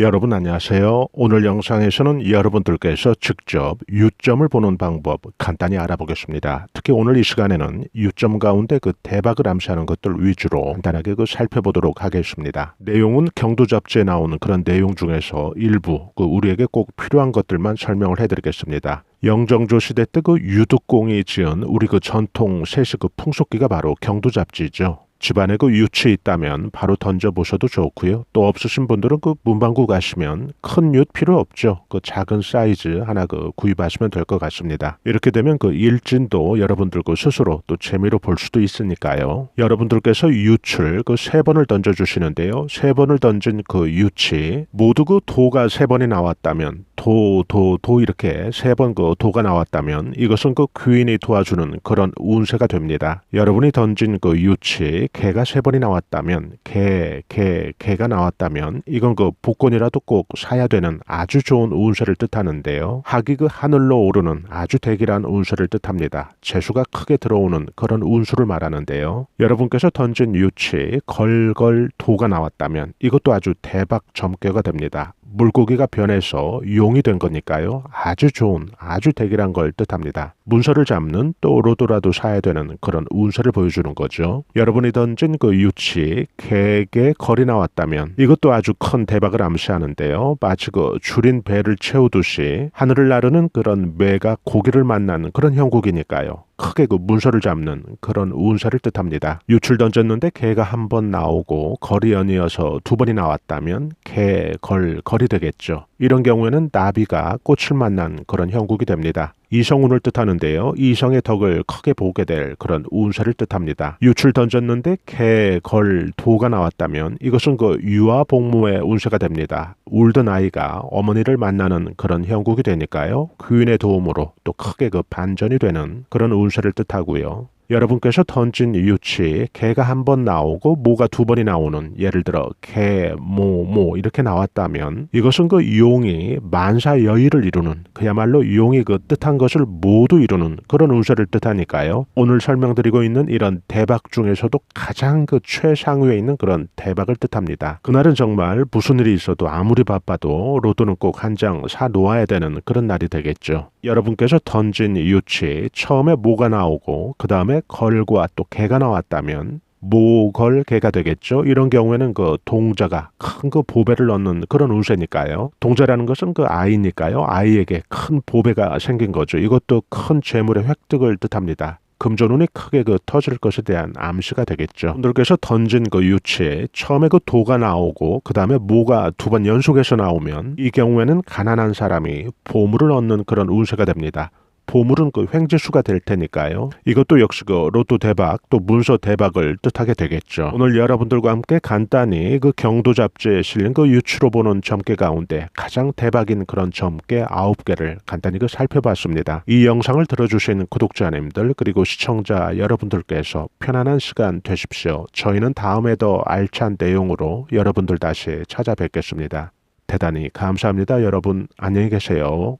여러분 안녕하세요. 오늘 영상에서는 여러분들께서 직접 유점을 보는 방법 간단히 알아보겠습니다. 특히 오늘 이 시간에는 유점 가운데 그 대박을 암시하는 것들 위주로 간단하게 그 살펴보도록 하겠습니다. 내용은 경도 잡지에 나오는 그런 내용 중에서 일부 그 우리에게 꼭 필요한 것들만 설명을 해드리겠습니다. 영정조 시대 때 그 유득공이 지은 우리 그 전통 세시 그 풍속기가 바로 경도 잡지죠. 집안에 그 유치 있다면 바로 던져보셔도 좋고요. 또 없으신 분들은 그 문방구 가시면 큰 윷 필요 없죠. 그 작은 사이즈 하나 그 구입하시면 될 것 같습니다. 이렇게 되면 그 일진도 여러분들 그 스스로 또 재미로 볼 수도 있으니까요. 여러분들께서 유출 그 세 번을 던져주시는데요. 세 번을 던진 그 유치 모두 그 도가 세 번이 나왔다면 도, 도, 도 이렇게 세 번 그 도가 나왔다면 이것은 그 귀인이 도와주는 그런 운세가 됩니다. 여러분이 던진 그 유치 개가 세 번이 나왔다면 개, 개, 개가 나왔다면 이건 그 복권이라도 꼭 사야 되는 아주 좋은 운세를 뜻하는데요. 학이 그 하늘로 오르는 아주 대기란 운세를 뜻합니다. 재수가 크게 들어오는 그런 운수를 말하는데요. 여러분께서 던진 유치 걸걸 도가 나왔다면 이것도 아주 대박 점괘가 됩니다. 물고기가 변해서 용이 된 거니까요. 아주 좋은, 아주 대기란 걸 뜻합니다. 문서를 잡는 또 로또라도 사야 되는 그런 운세를 보여주는 거죠. 여러분이 던진 그 유치, 개게 거리 나왔다면 이것도 아주 큰 대박을 암시하는데요. 마치 그 줄인 배를 채우듯이 하늘을 나르는 그런 매가 고기를 만나는 그런 형국이니까요. 크게 그 문서를 잡는 그런 운세를 뜻합니다. 유출 던졌는데 개가 한 번 나오고 거리 연이어서 두 번이 나왔다면 개, 걸, 거리 되겠죠. 이런 경우에는 나비가 꽃을 만난 그런 형국이 됩니다. 이성운을 뜻하는데요. 이성의 덕을 크게 보게 될 그런 운세를 뜻합니다. 유출 던졌는데 개, 걸, 도가 나왔다면 이것은 그 유아 복무의 운세가 됩니다. 울던 아이가 어머니를 만나는 그런 형국이 되니까요. 귀인의 도움으로 또 크게 그 반전이 되는 그런 운세를 뜻하고요. 여러분께서 던진 유치 개가 한 번 나오고 모가 두 번이 나오는 예를 들어 개, 모, 모 이렇게 나왔다면 이것은 그 용이 만사 여의를 이루는 그야말로 용이 그 뜻한 것을 모두 이루는 그런 운세를 뜻하니까요. 오늘 설명드리고 있는 이런 대박 중에서도 가장 그 최상위에 있는 그런 대박을 뜻합니다. 그날은 정말 무슨 일이 있어도 아무리 바빠도 로또는 꼭 한 장 사 놓아야 되는 그런 날이 되겠죠. 여러분께서 던진 유치 처음에 모가 나오고 그 다음에 걸과 또 개가 나왔다면 모걸개가 되겠죠. 이런 경우에는 그 동자가 큰 그 보배를 넣는 그런 운세니까요. 동자라는 것은 그 아이니까요. 아이에게 큰 보배가 생긴 거죠. 이것도 큰 재물의 획득을 뜻합니다. 금전운이 크게 그 터질 것에 대한 암시가 되겠죠. 분들께서 던진 그 유치에 처음에 그 도가 나오고 그 다음에 모가 두 번 연속해서 나오면 이 경우에는 가난한 사람이 보물을 얻는 그런 운세가 됩니다. 보물은 그 횡재수가 될 테니까요. 이것도 역시 그 로또 대박 또 문서 대박을 뜻하게 되겠죠. 오늘 여러분들과 함께 간단히 그 경도 잡지에 실린 그 유추로 보는 점괘 가운데 가장 대박인 그런 점괘 아홉 개를 간단히 그 살펴봤습니다. 이 영상을 들어주신 구독자님들 그리고 시청자 여러분들께서 편안한 시간 되십시오. 저희는 다음에 더 알찬 내용으로 여러분들 다시 찾아뵙겠습니다. 대단히 감사합니다. 여러분 안녕히 계세요.